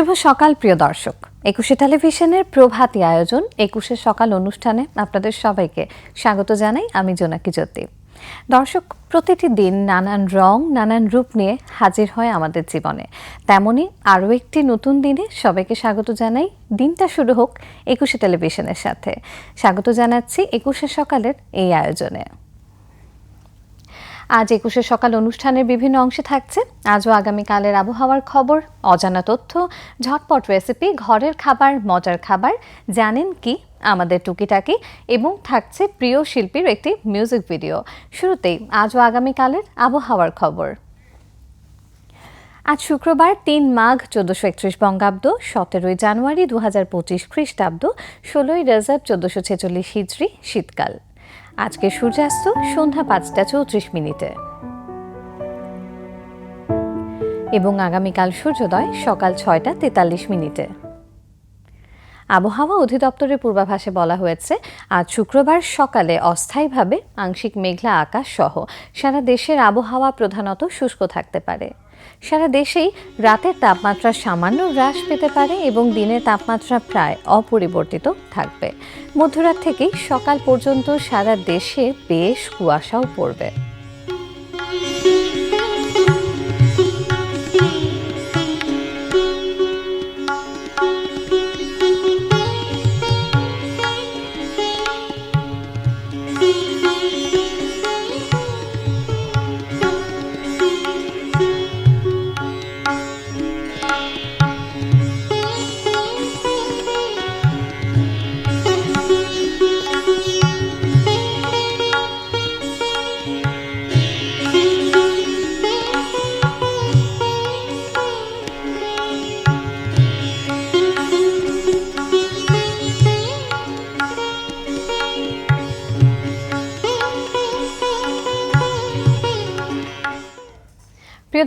শুভ সকাল, প্রিয় দর্শক। একুশে টেলিভিশনের প্রভাতী আয়োজন, একুশে সকাল অনুষ্ঠানে আপনাদের সবাইকে স্বাগত জানাই আমি জোনাকি জ্যোতি। দর্শক, প্রতিটি দিন নানান রং, নানান রূপ নিয়ে হাজির হয় আমাদের জীবনে। তেমনি আরও একটি নতুন দিনে সবাইকে স্বাগত জানাই। দিনটা শুরু হোক একুশে টেলিভিশনের সাথে। স্বাগত জানাচ্ছি একুশে সকালের এই আয়োজনে। আজ একুশে সকাল অনুষ্ঠানের বিভিন্ন অংশে থাকছে। আজও আগামীকালের আবহাওয়ার খবর, অজানা তথ্য, ঝটপট রেসিপি, ঘরের খাবার, মজার খাবার, জানেন কি, আমাদের টুকিটাকি এবং থাকছে প্রিয় শিল্পীর একটি মিউজিক ভিডিও। শুরুতেই আজও আগামীকালের আবহাওয়ার খবর। আজ শুক্রবার তিন মাঘ চোদ্দশো একত্রিশ বঙ্গাব্দ, সতেরোই জানুয়ারি দু হাজার পঁচিশ খ্রিস্টাব্দ, ষোলোই রেজার্ভ চোদ্দশো ছেচল্লিশ হিজড়ি, শীতকাল। আজকে সূর্যাস্ত সন্ধ্যা পাঁচটা চৌত্রিশ মিনিটে। এবং আগামীকাল সূর্যোদয় সকাল ছয়টা তেতাল্লিশ মিনিটে। আবহাওয়া অধিদপ্তরের পূর্বাভাসে বলা হয়েছে, আজ শুক্রবার সকালে অস্থায়ীভাবে আংশিক মেঘলা আকাশ সহ সারা দেশের আবহাওয়া প্রধানত শুষ্ক থাকতে পারে। সারা দেশেই রাতের তাপমাত্রা সামান্য হ্রাস পেতে পারে এবং দিনের তাপমাত্রা প্রায় অপরিবর্তিত থাকবে। মধ্যরাত থেকেই সকাল পর্যন্ত সারা দেশে বেশ কুয়াশাও পড়বে।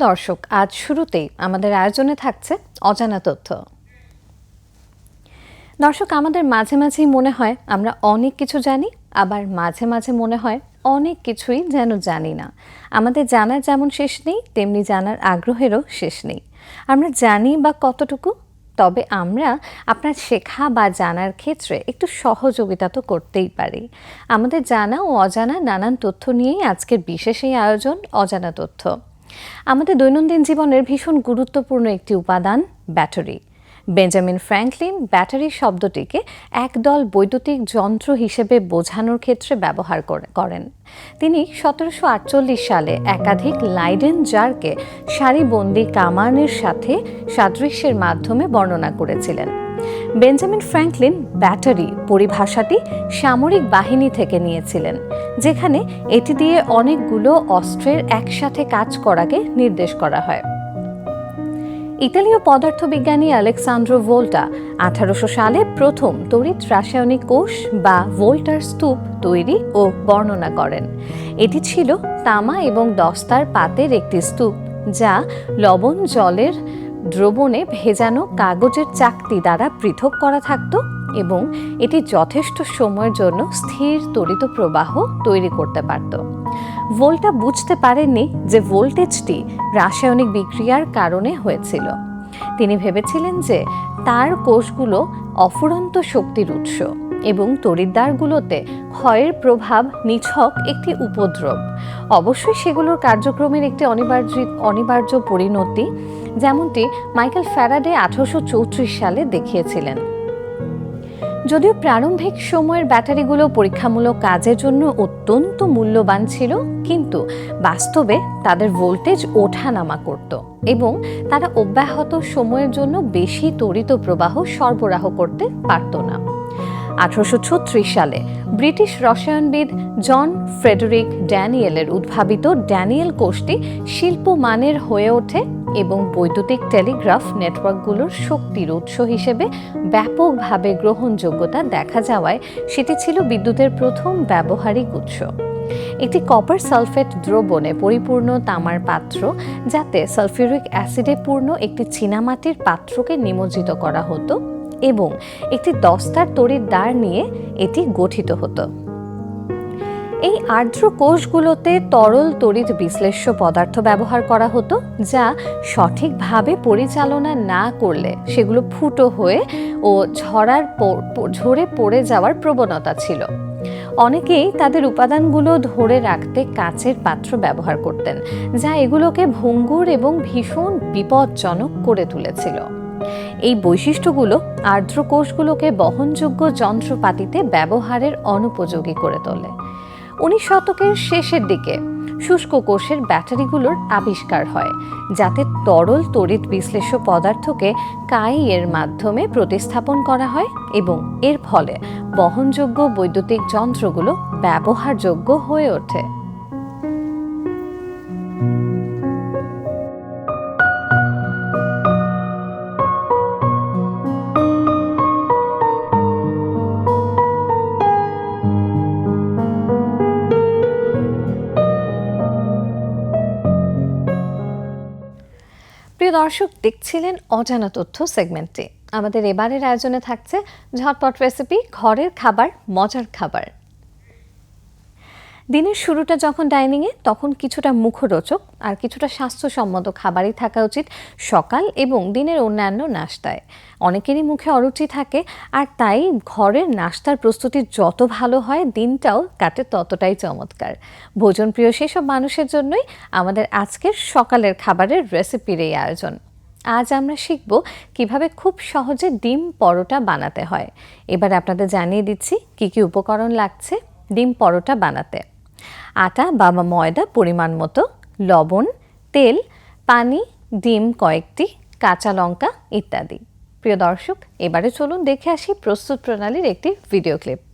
দর্শক, আজ শুরুতেই আমাদের আয়োজনে থাকছে অজানা তথ্য। দর্শক, আমাদের মাঝে মাঝেই মনে হয় আমরা অনেক কিছু জানি, আবার মাঝে মাঝে মনে হয় অনেক কিছুই যেন জানি না। আমাদের জানার যেমন শেষ নেই, তেমনি জানার আগ্রহেরও শেষ নেই। আমরা জানি বা কতটুকু, তবে আমরা আপনার শেখা বা জানার ক্ষেত্রে একটু সহযোগিতা তো করতেই পারি। আমাদের জানা ও অজানা নানান তথ্য নিয়েই আজকের বিশেষ এই আয়োজন, অজানা তথ্য। আমাদের দৈনন্দিন জীবনের ভীষণ গুরুত্বপূর্ণ একটি উপাদান, ব্যাটারি। বেঞ্জামিন ফ্র্যাঙ্কলিন ব্যাটারি শব্দটিকে একদল বৈদ্যুতিক যন্ত্র হিসেবে বোঝানোর ক্ষেত্রে ব্যবহার করেন। তিনি সতেরোশো আটচল্লিশ সালে একাধিক লাইডেন জারকে সারিবন্দি কামানের সাথে সাদৃশ্যের মাধ্যমে বর্ণনা করেছিলেন। বেঞ্জামিন ফ্র্যাঙ্কলিন ব্যাটারি পরিভাষাটি সামরিক বাহিনী থেকে নিয়েছিলেন, যেখানে এটি দিয়ে অনেকগুলো অস্ত্রের একসাথে কাজ করাকে নির্দেশ করা হয়। ইতালীয় পদার্থবিজ্ঞানী আলেকসান্দ্রো ভোল্টা আঠারোশো সালে প্রথম তড়িৎ রাসায়নিক কোষ বা ভোল্টার স্তূপ তৈরি ও বর্ণনা করেন। এটি ছিল তামা এবং দস্তার পাতের একটি স্তূপ, যা লবণ জলের দ্রবণে ভেজানো কাগজের চাকতি দ্বারা পৃথক করা থাকত এবং এটি যথেষ্ট সময়ের জন্য স্থির তড়িৎ প্রবাহ তৈরি করতে পারত। ভোল্টা বুঝতে পারেননি যে ভোল্টেজটি রাসায়নিক বিক্রিয়ার কারণে হয়েছিল। তিনি ভেবেছিলেন যে তার কোষগুলো অফুরন্ত শক্তির উৎস এবং তরিদ্দারগুলোতে ক্ষয়ের প্রভাব নিছক একটি উপদ্রব। অবশ্যই সেগুলোর কার্যক্রমের একটি অনিবার্য অনিবার্য পরিণতি যেমনটি মাইকেল ফ্যারাডে আঠারোশো সালে দেখিয়েছিলেন। যদিও প্রারম্ভিক সময়ের ব্যাটারিগুলো পরীক্ষামূলক কাজের জন্য অত্যন্ত মূল্যবান ছিল, কিন্তু বাস্তবে তাদের ভোল্টেজ ওঠানামা করত এবং তারা অব্যাহত সময়ের জন্য বেশি তড়িৎ প্রবাহ সরবরাহ করতে পারত না। আঠারোশো ছত্রিশ সালে ব্রিটিশ রসায়নবিদ জন ফ্রেডরিক ড্যানিয়েলের উদ্ভাবিত ড্যানিয়েল কোষটি শিল্প মানের হয়ে ওঠে এবং বৈদ্যুতিক টেলিগ্রাফ নেটওয়ার্কগুলোর শক্তির উৎস হিসেবে ব্যাপকভাবে গ্রহণযোগ্যতা দেখা যাওয়ায় সেটি ছিল বিদ্যুতের প্রথম ব্যবহারিক উৎস। একটি কপার সালফেট দ্রবণে পরিপূর্ণ তামার পাত্র, যাতে সালফিউরিক অ্যাসিডে পূর্ণ একটি চীনামাটির পাত্রকে নিমজ্জিত করা হতো। এবং একটি দস্তার তড়িৎ দ্বার নিয়ে এটি গঠিত হতো। এই আর্দ্র কোষগুলোতে তরল তড়িৎ বিশ্লেষ্য পদার্থ ব্যবহার করা হতো, যা সঠিকভাবে পরিচালনা না করলে সেগুলো ফুটো হয়ে ও ঝরার ঝরে পড়ে যাওয়ার প্রবণতা ছিল। অনেকেই তাদের উপাদানগুলো ধরে রাখতে কাচের পাত্র ব্যবহার করতেন, যা এগুলোকে ভঙ্গুর এবং ভীষণ বিপজ্জনক করে তুলেছিল। এই বৈশিষ্ট্যগুলো আর্দ্র কোষগুলোকে বহনযোগ্য যন্ত্রপাতিতে ব্যবহারের অনুপযোগী করে তোলে। উনিশ শতকের শেষের দিকে শুষ্ক কোষের ব্যাটারিগুলোর আবিষ্কার হয়, যাতে তরল তড়িৎ বিশ্লেষ্য পদার্থকে কাই এর মাধ্যমে প্রতিস্থাপন করা হয় এবং এর ফলে বহনযোগ্য বৈদ্যুতিক যন্ত্রগুলো ব্যবহারযোগ্য হয়ে ওঠে। দর্শক দেখছিলেন অজানা তথ্য সেগমেন্টে আমাদের এবারের আয়োজনে থাকছে ঝটপট রেসিপি ঘরের খাবার, মজার খাবার। দিনের শুরুটা যখন ডাইনিংয়ে তখন কিছুটা মুখরোচক আর কিছুটা স্বাস্থ্যসম্মত খাবারই থাকা উচিত সকাল এবং দিনের অন্যান্য নাস্তায়। অনেকেরই মুখে অরুচি থাকে আর তাই ঘরের নাস্তার প্রস্তুতি যত ভালো হয়, দিনটাও কাটে ততটাই চমৎকার। ভোজনপ্রিয় সেসব মানুষের জন্যই আমাদের আজকের সকালের খাবারের রেসিপির এই আয়োজন। আজ আমরা শিখব কীভাবে খুব সহজে ডিম পরোটা বানাতে হয়। এবার আপনাদের জানিয়ে দিচ্ছি কি কি উপকরণ লাগছে ডিম পরোটা বানাতে। আটা বা ময়দা, পরিমাণ মতো, লবণ, তেল, পানি, ডিম কয়েকটি, কাঁচা লঙ্কা ইত্যাদি। প্রিয় দর্শক, এবারে চলুন দেখে আসি প্রস্তুত প্রণালীর একটি ভিডিও ক্লিপ।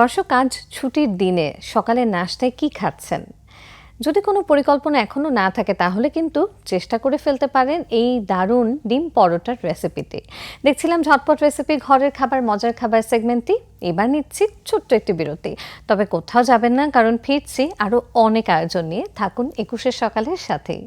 দর্শক, আজ ছুটির দিনে সকালের নাস্তায় কি খাচ্ছেন? যদি কোনো পরিকল্পনা এখনও না থাকে, তাহলে কিন্তু চেষ্টা করে ফেলতে পারেন এই দারুণ ডিম পরোটার রেসিপিতে দেখছিলাম ঝটপট রেসিপি, ঘরের খাবার, মজার খাবার সেগমেন্টটি। এবার নিচ্ছি ছোট্ট একটি বিরতি। তবে কোথাও যাবেন না, কারণ ফিরছি আরও অনেক আয়োজন নিয়ে। থাকুন একুশের সকালের সাথেই।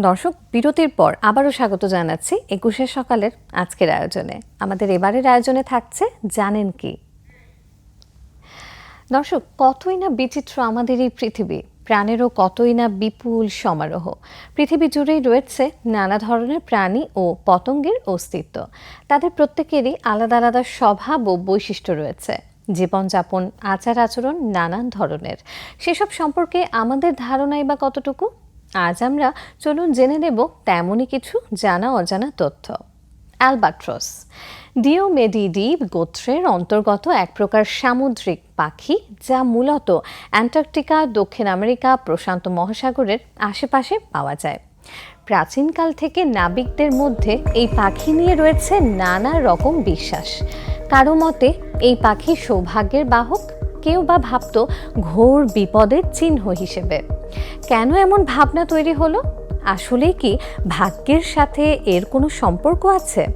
দর্শক, বিরতির পর আবারও স্বাগত জানাচ্ছি একুশে সকালের আজকের আয়োজনে। আমাদের এবারের আয়োজনে থাকছে জানেন কি? দর্শক, কতই না বিচিত্র আমাদের এই পৃথিবী, প্রাণেরও কতই না বিপুল সমারোহ। পৃথিবী জুড়েই রয়েছে নানা ধরনের প্রাণী ও পতঙ্গের অস্তিত্ব। তাদের প্রত্যেকেরই আলাদা আলাদা স্বভাব ও বৈশিষ্ট্য রয়েছে। জীবনযাপন, আচার আচরণ নানান ধরনের। সেসব সম্পর্কে আমাদের ধারণাই বা কতটুকু? আজ আমরা চলুন জেনে নেব তেমনই কিছু জানা অজানা তথ্য। অ্যালবাট্রস ডিওমেডিডি গোত্রের অন্তর্গত এক প্রকার সামুদ্রিক পাখি যা মূলত অ্যান্টার্কটিকা, দক্ষিণ আমেরিকা, প্রশান্ত মহাসাগরের আশেপাশে পাওয়া যায়। প্রাচীনকাল থেকে নাবিকদের মধ্যে এই পাখি নিয়ে রয়েছে নানা রকম বিশ্বাস। কারও মতে, এই পাখি সৌভাগ্যের বাহক কেউ বা ভাবত ঘোর বিপদের চিহ্ন হিসেবে। কেন এমন ভাবনা তৈরি হলো? আসলেই কি ভাগ্যের সাথে এর কোনো সম্পর্ক আছে?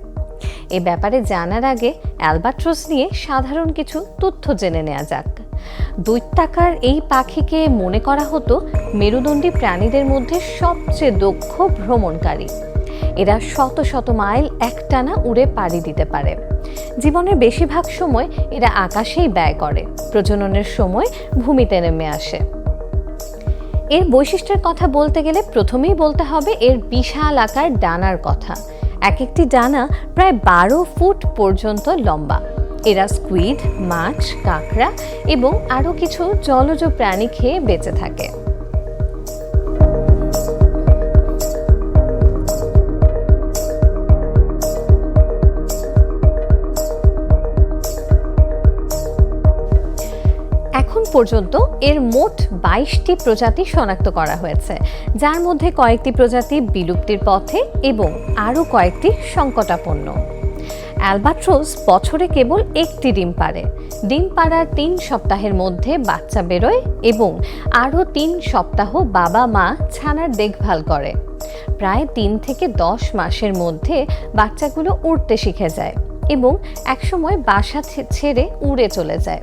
এ ব্যাপারে জানার আগে অ্যালবাট্রস নিয়ে সাধারণ কিছু তথ্য জেনে নেওয়া যাক। দৈত্যাকার এই পাখিকে মনে করা হতো মেরুদণ্ডী প্রাণীদের মধ্যে সবচেয়ে দক্ষ ভ্রমণকারী। এরা শত শত মাইল একটানা উড়ে পাড়ি দিতে পারে। জীবনের বেশিরভাগ সময় এরা আকাশেই ব্যয় করে, প্রজননের সময় ভূমিতে নেমে আসে। এর বৈশিষ্ট্যের কথা বলতে গেলে প্রথমেই বলতে হবে এর বিশাল আকার ডানার কথা। এক একটি ডানা প্রায় বারো ফুট পর্যন্ত লম্বা। এরা স্কুইড, মাছ, কাঁকড়া এবং আরও কিছু জলজ প্রাণী খেয়ে বেঁচে থাকে। পর্যন্ত এর মোট বাইশটি প্রজাতি শনাক্ত করা হয়েছে, যার মধ্যে কয়েকটি প্রজাতি বিলুপ্তির পথে এবং আরও কয়েকটি সংকটাপন্ন। অ্যালবাট্রোস বছরে কেবল একটি ডিম পারে ডিম পাড়ার তিন সপ্তাহের মধ্যে বাচ্চা বেরোয় এবং আরও তিন সপ্তাহ বাবা মা ছানার দেখভাল করে। প্রায় তিন থেকে দশ মাসের মধ্যে বাচ্চাগুলো উড়তে শিখে যায় এবং একসময় বাসা ছেড়ে উড়ে চলে যায়।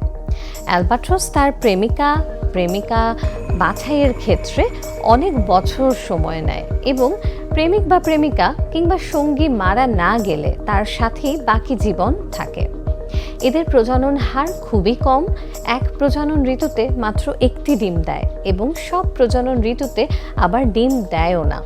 অ্যালবাট্রস তার প্রেমিকা প্রেমিকা বাছাইয়ের ক্ষেত্রে অনেক বছর সময় নেয় এবং প্রেমিক বা প্রেমিকা কিংবা সঙ্গী মারা না গেলে তার সাথেই বাকি জীবন থাকে। এদের প্রজনন হার খুবই কম। এক প্রজনন ঋতুতে মাত্র একটি ডিম দেয় এবং সব প্রজনন ঋতুতে আবার ডিম দেয়ও না।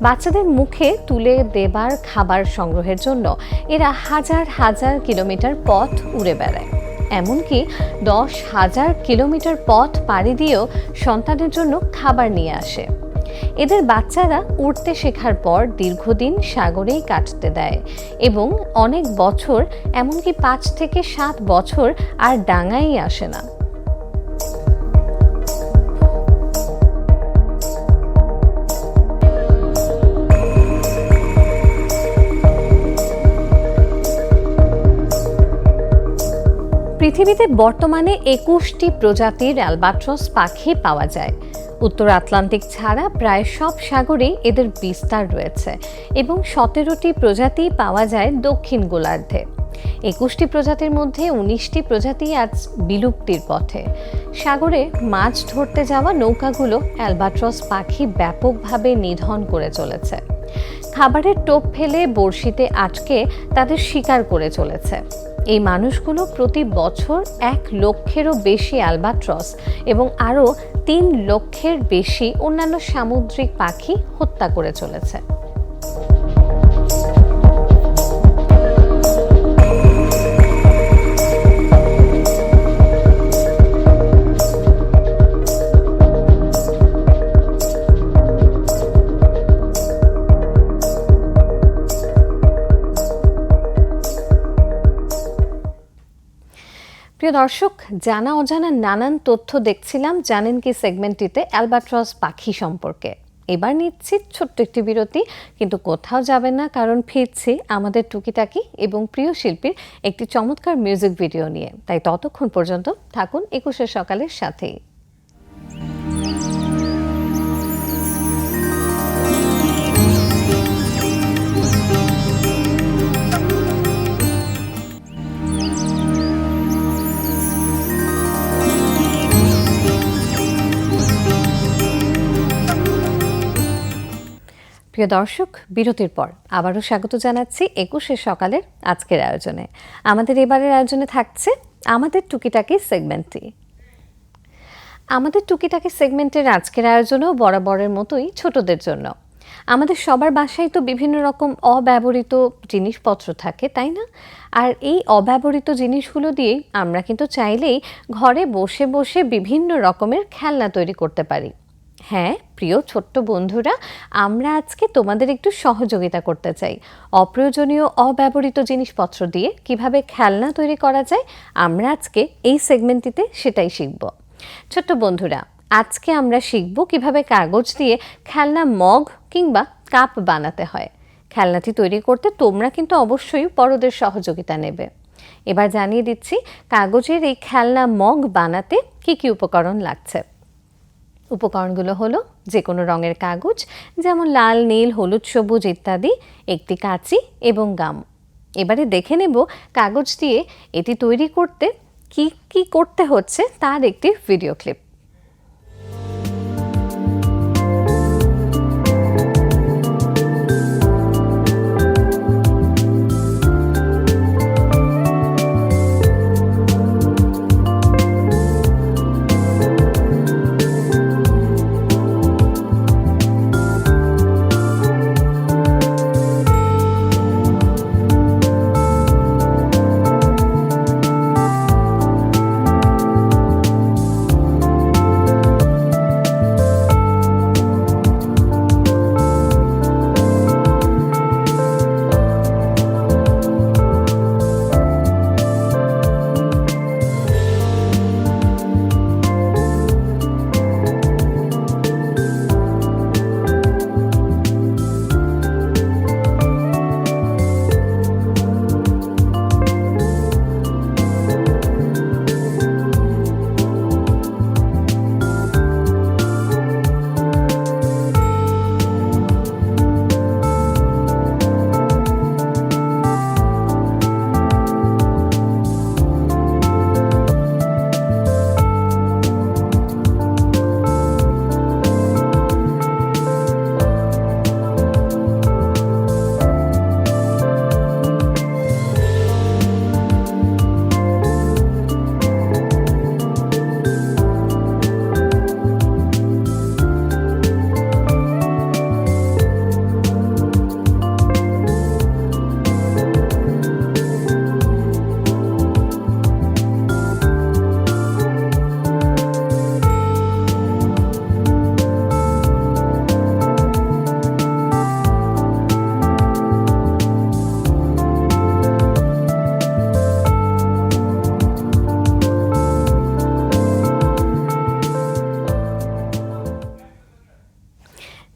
বাচ্চাদের মুখে তুলে দেবার খাবার সংগ্রহের জন্য এরা হাজার হাজার কিলোমিটার পথ উড়ে বেড়ায়। এমনকি দশ হাজার কিলোমিটার পথ পাড়ি দিয়েও সন্তানের জন্য খাবার নিয়ে আসে। এদের বাচ্চারা উড়তে শেখার পর দীর্ঘদিন সাগরেই কাটতে দেয় এবং অনেক বছর, এমনকি পাঁচ থেকে সাত বছর আর ডাঙাই আসে না। পৃথিবীতে বর্তমানে একুশটি প্রজাতির অ্যালবাট্রস পাখি পাওয়া যায়। উত্তর আটলান্টিক ছাড়া প্রায় সব সাগরেই এদের বিস্তার রয়েছে এবং সতেরোটি প্রজাতি পাওয়া যায় দক্ষিণ গোলার্ধে। একুশটি প্রজাতির মধ্যে উনিশটি প্রজাতি আজ বিলুপ্তির পথে। সাগরে মাছ ধরতে যাওয়া নৌকাগুলো অ্যালবাট্রস পাখি ব্যাপকভাবে নিধন করে চলেছে। খাবারের টোপ ফেলে বড়শিতে আটকে তাদের শিকার করে চলেছে। এই মানুষগুলো প্রতি বছর এক লক্ষেরও বেশি অ্যালবাট্রস এবং আরও তিন লক্ষের বেশি অন্যান্য সামুদ্রিক পাখি হত্যা করে চলেছে। প্রিয় দর্শক, জানা অজানা নানান তথ্য দেখছিলাম। জানেন কি সেগমেন্টটিতে অ্যালবাট্রস পাখি সম্পর্কে। এবার নিচ্ছি ছোট্ট একটি বিরতি, কিন্তু কোথাও যাবেন না, কারণ ফিরছি আমাদের টুকিটাকি এবং প্রিয় শিল্পীর একটি চমৎকার মিউজিক ভিডিও নিয়ে। তাই ততক্ষণ পর্যন্ত থাকুন একুশের সকালের সাথেই। প্রিয় দর্শক, বিরতির পর আবারও স্বাগত জানাচ্ছি একুশে সকালের আজকের আয়োজনে। আমাদের এবারের আয়োজনে থাকছে আমাদের টুকিটাকি সেগমেন্টটি। আমাদের টুকিটাকি সেগমেন্টের আজকের আয়োজনও বরাবরের মতোই ছোটদের জন্য। আমাদের সবার বাসায় তো বিভিন্ন রকম অব্যবহৃত জিনিসপত্র থাকে, তাই না? আর এই অব্যবহৃত জিনিসগুলো দিয়ে আমরা কিন্তু চাইলেই ঘরে বসে বসে বিভিন্ন রকমের খেলনা তৈরি করতে পারি। হ্যাঁ প্রিয় ছোট্ট বন্ধুরা, আমরা আজকে তোমাদের একটু সহযোগিতা করতে চাই। অপ্রয়োজনীয়, অব্যবহৃত জিনিসপত্র দিয়ে কীভাবে খেলনা তৈরি করা যায়, আমরা আজকে এই সেগমেন্টটিতে সেটাই শিখব। ছোট্ট বন্ধুরা, আজকে আমরা শিখব কীভাবে কাগজ দিয়ে খেলনা মগ কিংবা কাপ বানাতে হয়। খেলনাটি তৈরি করতে তোমরা কিন্তু অবশ্যই বড়দের সহযোগিতা নেবে। এবার জানিয়ে দিচ্ছি, কাগজের এই খেলনা মগ বানাতে কি কি উপকরণ লাগছে। উপকরণগুলো হলো যে কোনো রঙের কাগজ, যেমন লাল, নীল, হলুদ, সবুজ ইত্যাদি, একটি কাঁচি এবং গাম। এবারে দেখে নেব কাগজ দিয়ে এটি তৈরি করতে কি কি করতে হচ্ছে তার একটি ভিডিও ক্লিপ।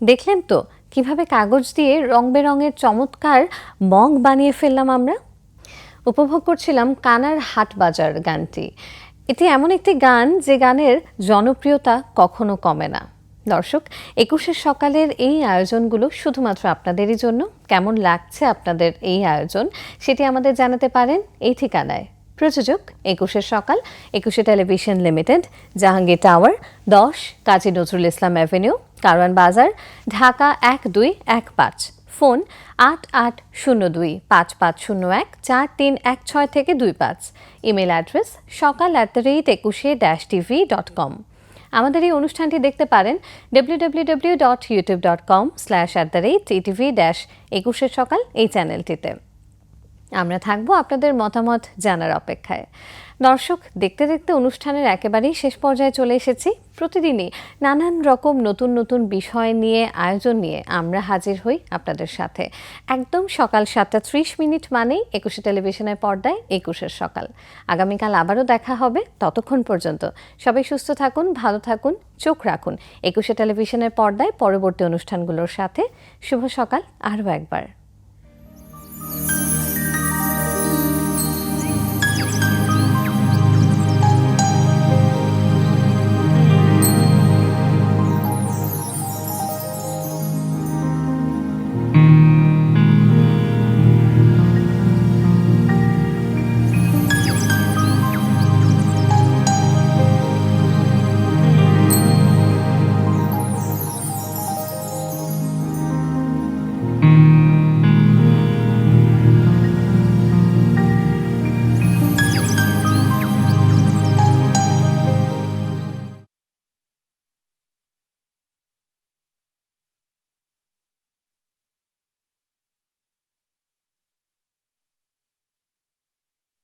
দেখলেন তো কীভাবে কাগজ দিয়ে রং বেরঙের চমৎকার মগ বানিয়ে ফেললাম আমরা? উপভোগ করছিলাম কানার হাট বাজার গানটি। এটি এমন একটি গান যে গানের জনপ্রিয়তা কখনো কমে না। দর্শক, একুশের সকালের এই আয়োজনগুলো শুধুমাত্র আপনাদেরই জন্য। কেমন লাগছে আপনাদের এই আয়োজন, সেটি আমাদের জানাতে পারেন এই ঠিকানায়। প্রযোজক একুশের সকাল, একুশে টেলিভিশন লিমিটেড, জাহাঙ্গীর টাওয়ার, দশ, কাজী নজরুল ইসলাম অ্যাভিনিউ, কারওয়ান বাজার, ঢাকা এক দুই এক পাঁচ। ফোন আট আট শূন্য দুই, পাঁচ পাঁচ শূন্য এক, চার তিন এক ছয় থেকে দুই পাঁচ। Email address Sokal at the rate Ekushe dash TV dot com. আমাদের এই অনুষ্ঠানটি দেখতে পারেন W W W dot YouTube dot com slash at the rate TV dash একুশের সকাল এই চ্যানেলটিতে। আমরা থাকব আপনাদের মতামত জানার অপেক্ষায়। দর্শক, দেখতে দেখতে অনুষ্ঠানের একেবারেই শেষ পর্যায়ে চলে এসেছি। প্রতিদিনই নানান রকম নতুন নতুন বিষয় নিয়ে, আয়োজন নিয়ে আমরা হাজির হই আপনাদের সাথে। একদম সকাল সাতটা ত্রিশ মিনিট মানেই একুশে টেলিভিশনের পর্দায় একুশের সকাল। আগামীকাল আবারও দেখা হবে ততক্ষণ পর্যন্ত। সবাই সুস্থ থাকুন, ভালো থাকুন, চোখ রাখুন। একুশে টেলিভিশনের পর্দায় পরবর্তী অনুষ্ঠানগুলোর সাথে শুভ সকাল আরও একবার।